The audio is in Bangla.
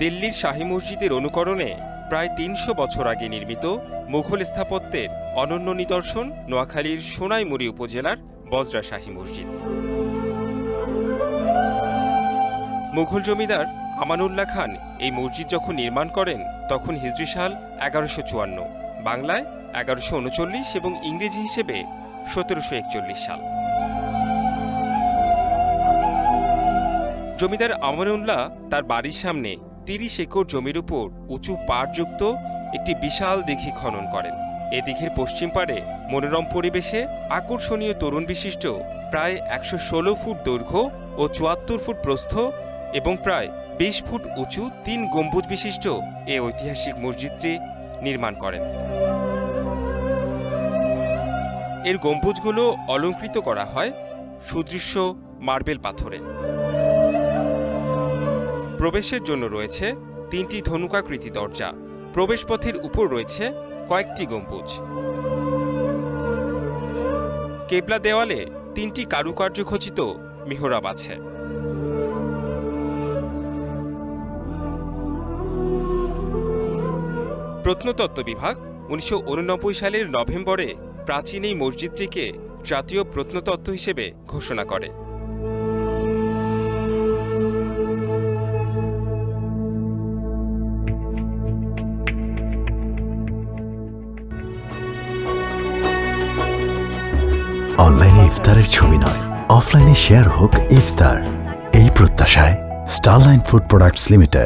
দিল্লির শাহী মসজিদের অনুকরণে প্রায় তিনশো বছর আগে নির্মিত মুঘল স্থাপত্যের অনন্য নিদর্শন নোয়াখালীর সোনাইমুড়ি উপজেলার বজরা শাহী মসজিদ। মুঘল জমিদার আমানুল্লাহ খান এই মসজিদ যখন নির্মাণ করেন, তখন হিজরি সাল এগারোশো চুয়ান্ন, বাংলায় এগারোশো উনচল্লিশ এবং ইংরেজি হিসেবে সতেরোশো একচল্লিশ সাল। জমিদার আমানুল্লাহ তার বাড়ির সামনে তিরিশ একর জমির উপর উঁচু পাড়যুক্ত একটি বিশাল দিঘি খনন করেন। এ দিঘির পশ্চিম পাড়ে মনোরম পরিবেশে আকর্ষণীয় তরুণ বিশিষ্ট প্রায় একশো ষোলো ফুট দৈর্ঘ্য ও চুয়াত্তর ফুট প্রস্থ এবং প্রায় বিশ ফুট উঁচু তিন গম্বুজ বিশিষ্ট এ ঐতিহাসিক মসজিদটি নির্মাণ করেন। এর গম্বুজগুলো অলঙ্কৃত করা হয় সুদৃশ্য মার্বেল পাথরে। প্রবেশের জন্য রয়েছে তিনটি ধনুকাকৃতি দরজা। প্রবেশপথের উপর রয়েছে কয়েকটি গম্বুজ। কেবলা দেওয়ালে তিনটি কারুকার্য খচিত মিহরাব আছে। প্রত্নতত্ত্ব বিভাগ, উনিশশো উননব্বই সালের নভেম্বরে প্রাচীন এই মসজিদটিকে জাতীয় প্রত্নতত্ত্ব হিসেবে ঘোষণা করে। অনলাইনে ইফতারের ছবি নয় অফলাইনে শেয়ার হোক ইফতার। এই প্রত্যাশায় স্টারলাইন ফুড প্রোডাক্টস লিমিটেড।